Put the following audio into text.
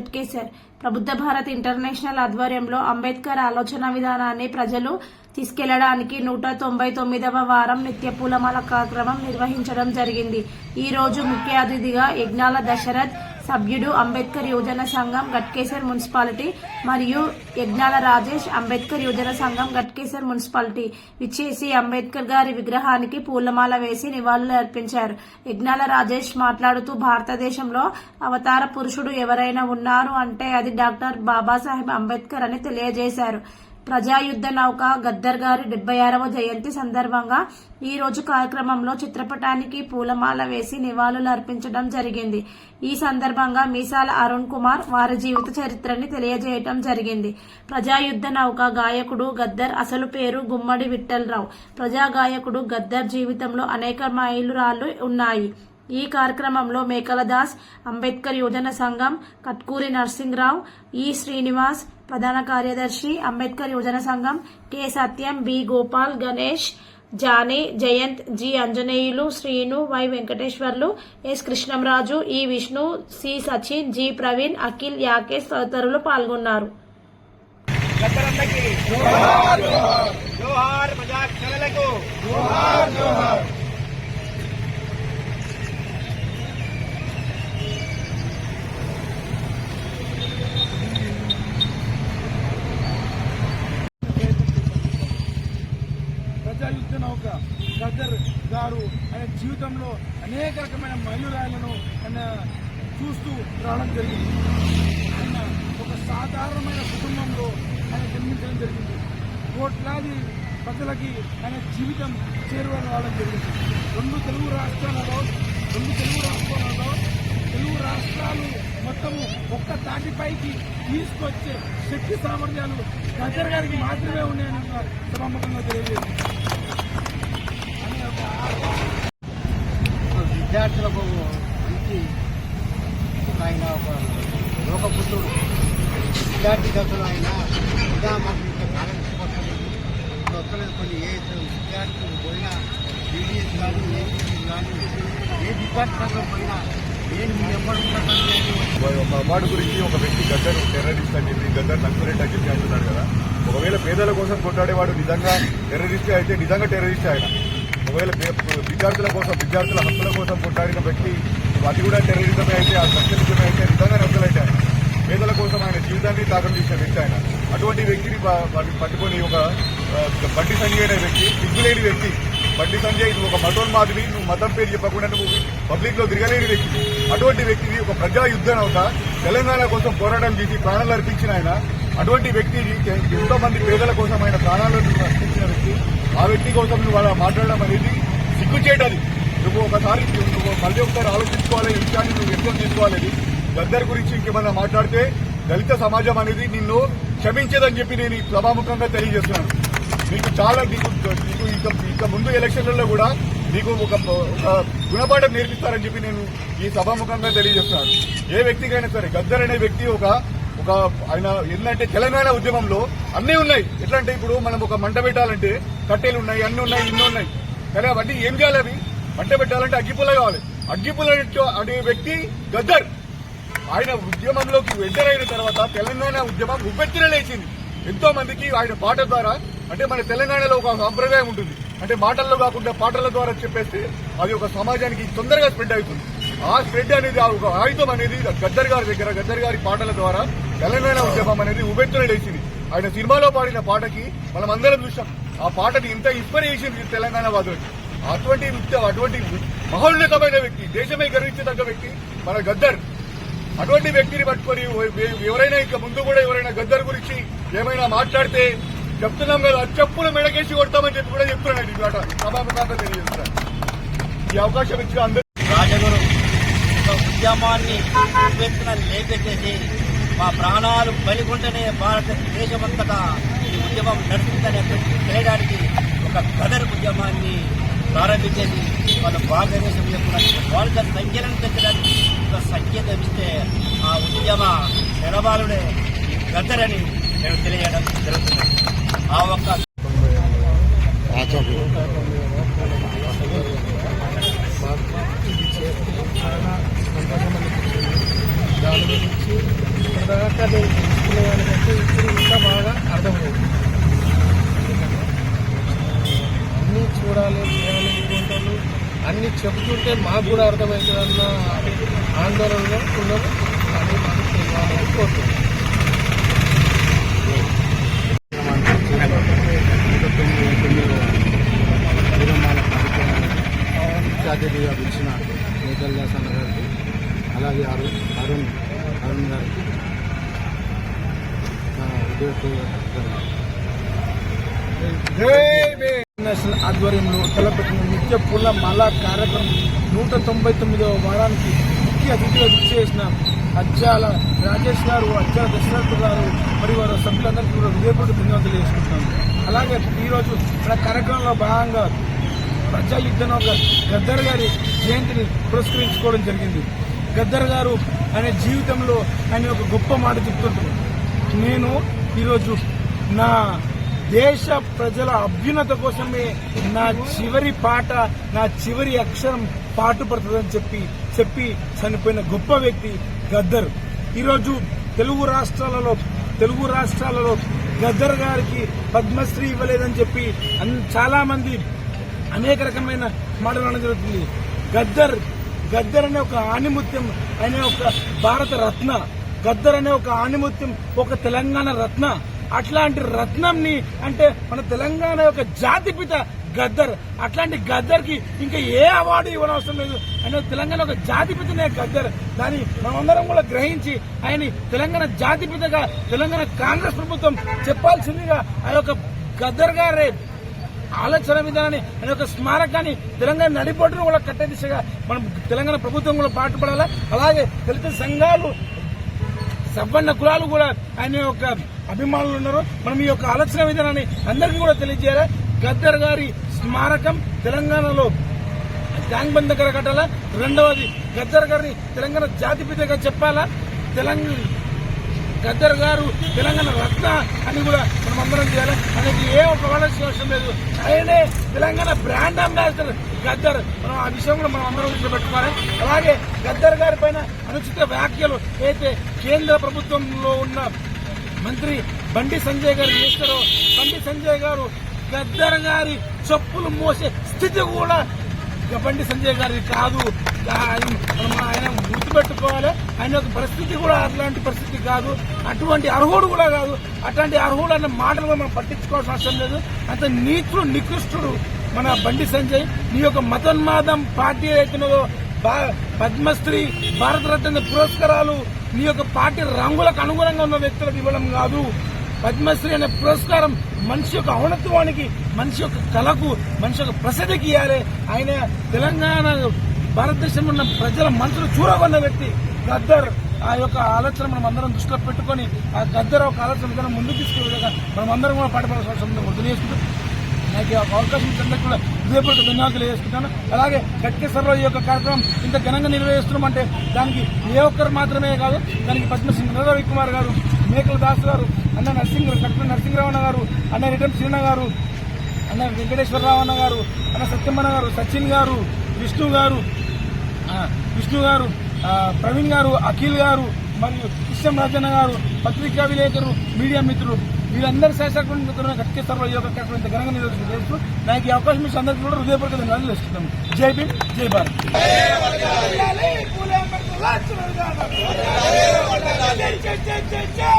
Ghatkesar Prabuddha Bharat international ఆధ్వర్యంలో అంబేద్కర్ ఆలోచన విధానాన్ని ప్రజలు తీసుకెళ్ళడానికి నూట తొంభై తొమ్మిదవ వారం నిత్య పూలమాల కార్యక్రమం నిర్వహించడం జరిగింది. ఈ రోజు ముఖ్య అతిథిగా యజ్ఞాల దశరథ్ సభ్యుడు అంబేద్కర్ యువజన సంఘం గట్కేసర్ మున్సిపాలిటీ మరియు యజ్ఞాల రాజేష్ అంబేద్కర్ యువజన సంఘం గట్కేసర్ మున్సిపాలిటీ విచ్చేసి అంబేద్కర్ గారి విగ్రహానికి పూలమాల వేసి నివాళులు అర్పించారు. యజ్ఞాల రాజేష్ మాట్లాడుతూ భారతదేశంలో అవతార పురుషుడు ఎవరైనా ఉన్నారు అంటే అది డాక్టర్ బాబాసాహెబ్ అంబేద్కర్ అని తెలియజేశారు. ప్రజాయుద్ధ నౌక గద్దర్ గారి డెబ్బై ఆరవ జయంతి సందర్భంగా ఈ రోజు కార్యక్రమంలో చిత్రపటానికి పూలమాల వేసి నివాళులు అర్పించడం జరిగింది. ఈ సందర్భంగా మీసాల అరుణ్ కుమార్ వారి జీవిత చరిత్రని తెలియజేయటం జరిగింది. ప్రజాయుద్ధ నౌక గాయకుడు గద్దర్ అసలు పేరు గుమ్మడి విఠలరావు ప్రజా గాయకుడు గద్దర్ జీవితంలో అనేక మైలురాళ్ళు ఉన్నాయి. ఈ కార్యక్రమంలో మేకలదాస్ అంబేద్కర్ యువజన సంఘం కట్కూరి నర్సింగ్రావు ఈ శ్రీనివాస్ ప్రధాన కార్యదర్శి అంబేద్కర్ యువజన సంఘం K. Satyam B. Gopal Ganesh Johnny Jayanth G. Anjaneyulu Srinu Y. Venkateswarlu S. Krishnamraju E. Vishnu C. Sachin G. Praveen Akhil Yakesh తదితరులు పాల్గొన్నారు. జోహార్ జోహార్ ప్రజా క్షణలకు ప్రజాయుద్ధ నౌక గద్దర్ గారు ఆయన అనేక రకమైన మైలురాయలను ఆయన చూస్తూ రావడం జరిగింది. ఆయన ఒక సాధారణమైన కుటుంబంలో ఆయన జన్మించడం జరిగింది. కోట్లాది ప్రజలకి ఆయన జీవితం చేరువ రావడం జరిగింది. రెండు తెలుగు రాష్ట్రాలలో రెండు తెలుగు రాష్ట్రాలలో తెలుగు రాష్ట్రాలు మొత్తము ఒక్క తాటిపైకి తీసుకొచ్చే శక్తి సామర్థ్యాలు గద్దర్ గారికి మాత్రమే ఉన్నాయని సభాముఖంగా తెలియజేసింది విద్యార్థులకు మంచి ఆయన ఒక లోకపుత్రుడు. విద్యార్థి దశలో ఆయన ప్రజామంత్రి వస్తలేదు కొన్ని ఏ విద్యార్థులు పోయినా బీడీఎస్ కానీ ఏపీఎస్ కానీ ఏ డిపార్ట్మెంట్లో పోయినా నేను మీ ఒక అవార్డు గురించి ఒక వ్యక్తి గద్దర్ టెర్రరిస్ట్ అని చెప్పి గద్దర్ నక్సలెట్ అని చెప్పి అంటున్నాడు కదా. ఒకవేళ పేదల కోసం కొట్లాడేవాడు నిజంగా టెర్రరిస్ట్ అయితే నిజంగా టెర్రరిస్ట్ ఆయన. ఒకవేళ విద్యార్థుల కోసం విద్యార్థుల హక్కుల కోసం కొట్లాడిన వ్యక్తి అది కూడా టెర్రరిజమే అయితే ఆ సత్యమే అయితే నిజంగా నక్సలైట్ పేదల కోసం ఆయన జీవితాన్ని త్యాగం చేసిన వ్యక్తి ఆయన. అటువంటి వ్యక్తిని పట్టుకొని ఒక బండి సంజయ్ అనే వ్యక్తి సిగ్గులేని వ్యక్తి బండి సంజయ్ నువ్వు ఒక మతోన్మాదివి నువ్వు మతం పేరు చెప్పకుండా నువ్వు పబ్లిక్లో తిరగలేని వ్యక్తి. అటువంటి వ్యక్తిని ఒక ప్రజా యుద్ధం అవుతా తెలంగాణ కోసం పోరాటం చేసి ప్రాణాలు అర్పించిన ఆయన. అటువంటి వ్యక్తిని ఎంతో మంది పేదల కోసం ఆయన ప్రాణాలను అర్పించిన వ్యక్తి. ఆ వ్యక్తి కోసం నువ్వు మాట్లాడడం అనేది సిగ్గుచేటది. నువ్వు ఒకసారి నువ్వు మళ్ళీ ఒకసారి ఆలోచించుకోవాలి ఈ విషయాన్ని నువ్వు వ్యక్తం చేసుకోవాలి గద్దర్ గురించి ఇంకేమన్నా మాట్లాడితే దళిత సమాజం అనేది నిన్ను క్షమించదని చెప్పి నేను ఈ సభాముఖంగా తెలియజేస్తున్నాను. నీకు చాలా నీకు నీకు ఇక ఇక ముందు ఎలక్షన్లలో కూడా నీకు ఒక ఒక గుణపాఠం నేర్పిస్తారని చెప్పి నేను ఈ సభాముఖంగా తెలియజేస్తున్నాను. ఏ వ్యక్తికైనా సరే గద్దర్ అనే వ్యక్తి ఒక ఒక ఆయన ఏంటంటే తెలంగాణ ఉద్యమంలో అన్నీ ఉన్నాయి. ఎట్లా అంటే ఇప్పుడు మనం ఒక మంట పెట్టాలంటే కట్టెలు ఉన్నాయి అన్ని ఉన్నాయి ఇన్ని ఉన్నాయి. కానీ అవన్నీ ఏం చేయాలి అవి? మంట పెట్టాలంటే అగ్గిపుల్ల కావాలి. అగ్గిపుల్ల అనే వ్యక్తి గద్దర్. ఆయన ఉద్యమంలోకి ఎంటర్ అయిన తర్వాత తెలంగాణ ఉద్యమం ఉబ్బెత్తిన లేచింది. ఎంతో మందికి ఆయన పాట ద్వారా అంటే మన తెలంగాణలో ఒక సాంప్రదాయం ఉంటుంది. అంటే మాటల్లో కాకుండా పాటల ద్వారా చెప్పేస్తే అది ఒక సమాజానికి తొందరగా స్ప్రెడ్ అవుతుంది. ఆ స్ప్రెడ్ అనేది ఒక ఆయుధం అనేది గద్దర్ గారి దగ్గర గద్దర్ గారి పాటల ద్వారా తెలంగాణ ఉద్యమం అనేది ఉపెత్తున లేచింది. ఆయన సినిమాలో పాడిన పాటకి మనం అందరం చూసాం. ఆ పాటని ఇంత ఇన్స్పిరేషన్ తెలంగాణ వాదులకి. అటువంటి నృత్యం అటువంటి మహోన్నతమైన వ్యక్తి దేశమే గర్వించదగ్గ వ్యక్తి మన గద్దర్. అటువంటి వ్యక్తిని పట్టుకొని ఎవరైనా ఇంకా ముందు కూడా ఎవరైనా గద్దర్ గురించి ఏమైనా మాట్లాడితే చెప్తున్నాం కదా చెప్పులు మెడకేసి కొడతామని చెప్పి కూడా చెప్తున్నాడు ఈ మాట. సభాపతి తెలియజేస్తున్నాను ఈ అవకాశం ఇచ్చిన అందరూ రాజగురు ఉద్యమాన్ని ఉవ్వెత్తున లేపెట్టేసి మా ప్రాణాలు బలిగొంటనే భారతదేశమంతటా ఈ ఉద్యమం నడుస్తుందని తెలియడానికి ఒక గదర్ ఉద్యమాన్ని ప్రారంభించేది వాళ్ళు భారతదేశం యొక్క వాళ్ళ సంఖ్యలను పెంచడానికి ఒక సంకేతం ఇస్తే ఆ ఉద్యమ నిలబాలుడే ఈ గదర్ అని నేను తెలియడం జరుగుతుంది. ఆ ఒక్క చాలా సంతోషం అనిపించింది ఇప్పుడు ఇంకా బాగా అర్థమైంది అన్నీ చూడాలి చేయాలి అనుకుంటాను అన్నీ చెబుతుంటే మాకు కూడా అర్థమవుతుందన్న ఆందోళనలో ఉన్నాము. కానీ మనం చేయాలని కోరుతున్నాను ముఖ్య అతిథిగా పిలిచిన మేకల్ దాస్ అన్న గారికి అలాగే అరుణ్ అరుణ్ అరుణ్ గారికి ఆధ్వర్యంలో తలపెట్టిన నిత్య పుల్ల మాల కార్యక్రమం నూట తొంభై తొమ్మిదవ వారానికి ముఖ్య అతిథిగా చేసిన అజ్జాల రాజేష్ గారు అజ్జాల దశరథ్ గారు మరియు వారి సభ్యులందరికీ కూడా హృదయపూర్వక ధన్యవాదాలు చేసుకుంటున్నాను అలాగే ఈరోజు మన కార్యక్రమంలో భాగంగా ప్రజా యుద్ధం ఒక గద్దర్ గారి జయంతిని పురస్కరించుకోవడం జరిగింది. గద్దర్ గారు ఆయన జీవితంలో ఆయన ఒక గొప్ప మాట చెప్తుంటారు. నేను ఈరోజు నా దేశ ప్రజల అభ్యున్నత కోసమే నా చివరి పాట నా చివరి అక్షరం పాటుపడుతుందని చెప్పి చెప్పి చనిపోయిన గొప్ప వ్యక్తి గద్దర్. ఈరోజు తెలుగు రాష్ట్రాలలో తెలుగు రాష్ట్రాలలో గద్దర్ గారికి పద్మశ్రీ ఇవ్వలేదని చెప్పి చాలా మంది అనేక రకమైన మాటలు అనడం జరుగుతుంది. గద్దర్ గద్దర్ అనే ఒక ఆణిముత్యం అనే ఒక భారత రత్న గద్దర్ అనే ఒక ఆణిముత్యం ఒక తెలంగాణ రత్న. అట్లాంటి రత్నంని అంటే మన తెలంగాణ యొక్క జాతిపిత గద్దర్. అట్లాంటి గద్దర్కి ఇంకా ఏ అవార్డు ఇవ్వడం అవసరం లేదు. ఆయన తెలంగాణ ఒక జాతిపితనే గద్దర్. దాన్ని మనమందరం కూడా గ్రహించి ఆయన తెలంగాణ జాతిపితగా తెలంగాణ కాంగ్రెస్ ప్రభుత్వం చెప్పాల్సిందిగా ఆ యొక్క గద్దర్ గారే ఆలోచన విధానాన్ని అనే ఒక స్మారకాన్ని తెలంగాణ నడిపోవడం కూడా కట్టే దిశగా మనం తెలంగాణ ప్రభుత్వం కూడా పాటుపడాలి? అలాగే దళిత సంఘాలు సంపన్న కులాలు కూడా ఆయన యొక్క అభిమానులు ఉన్నారు మనం ఈ యొక్క ఆలోచన విధానాన్ని అందరికీ కూడా తెలియజేయాలి? గద్దర్ గారి స్మారకం తెలంగాణలో ట్యాంక్ బంద్ దగ్గర కట్టాలా రెండవది. గద్దర్ గారిని తెలంగాణ జాతిపితగా చెప్పాలా? తెలంగాణ గద్దర్ గారు తెలంగాణ రత్న అని కూడా మనం అందరం చేయాలి. అనేది ఏ ఒక వాళ్ళకి అవసరం లేదు. ఆయనే తెలంగాణ బ్రాండ్ అంబాసిడర్ గద్దర్. మనం ఆ విషయం కూడా మనం అందరం దృష్టిలో పెట్టుకోవాలి అలాగే గద్దర్ గారి పైన అనుచిత వ్యాఖ్యలు అయితే కేంద్ర ప్రభుత్వంలో ఉన్న మంత్రి బండి సంజయ్ గారు చేస్తారో బండి సంజయ్ గారు గద్దర్ గారి చెప్పులు మోసే స్థితి కూడా బండి సంజయ్ గారి కాదు. ఆయన గుర్తుపెట్టుకోవాలి. ఆయన యొక్క పరిస్థితి కూడా అట్లాంటి పరిస్థితి కాదు. అటువంటి అర్హుడు కూడా కాదు. అట్లాంటి అర్హుడు అన్న మాటలు మనం పట్టించుకోవాల్సిన అవసరం లేదు. అంత నీచుడు నికృష్టుడు మన బండి సంజయ్. నీ యొక్క మతోన్మాదం పార్టీ ఏదైతున్నదో పద్మశ్రీ భారతరత్న పురస్కారాలు నీ యొక్క పార్టీ రంగులకు అనుగుణంగా ఉన్న వ్యక్తులకు ఇవ్వడం కాదు. పద్మశ్రీ అనే పురస్కారం మనిషి యొక్క ఔనత్వానికి మనిషి యొక్క కళకు మనిషి యొక్క ప్రసిద్ధికి ఇవ్వాలి ఆయన తెలంగాణ భారతదేశంలో ఉన్న ప్రజల మనసులు చూడగొన్న వ్యక్తి గద్దర్. ఆ యొక్క ఆలోచన మనం అందరం దృష్టిలో పెట్టుకొని ఆ గద్దర్ ఒక ఆలోచన విధానం ముందుకు తీసుకునే విధంగా మనం అందరం కూడా పాటుపడాల్సిన అవసరం తెలియజేసుకుంటూ నాకు అవకాశం ఇచ్చినందుకు కూడా హృదయపూర్వక ధన్యవాదాలు వేసుకుంటాను అలాగే గట్కేశ్వరరావు ఈ యొక్క కార్యక్రమం ఇంత ఘనంగా నిర్వహిస్తున్నామంటే దానికి ఏ ఒక్కరు మాత్రమే కాదు దానికి పద్మశ్రీ రవి కుమార్ గారు మేకల దాస్ గారు అన్న నరసింహ కట్ల నరసింహరావు గారు అన్న రిటర్న్ శ్రీన గారు అన్న వెంకటేశ్వరరావు అన్న గారు అన్న సత్యమ్మన్న గారు సచిన్ గారు విష్ణు గారు విష్ణు గారు ప్రవీణ్ గారు అఖిల్ గారు మరియు కృష్ణం రాజన్న గారు పత్రికా విలేకరు మీడియా మిత్రులు. వీరందరి శాసకులు కట్కేశ్వరరావు ఈ యొక్క కార్యక్రమం ఘనంగా నిర్వహించడం చేస్తూ నాకు ఈ అవకాశం ఇచ్చి అందరికీ కూడా హృదయపూర్వక ధన్యవాదాలు ఇస్తున్నాం జై భీమ్ జై భారత్ జై జై జై జై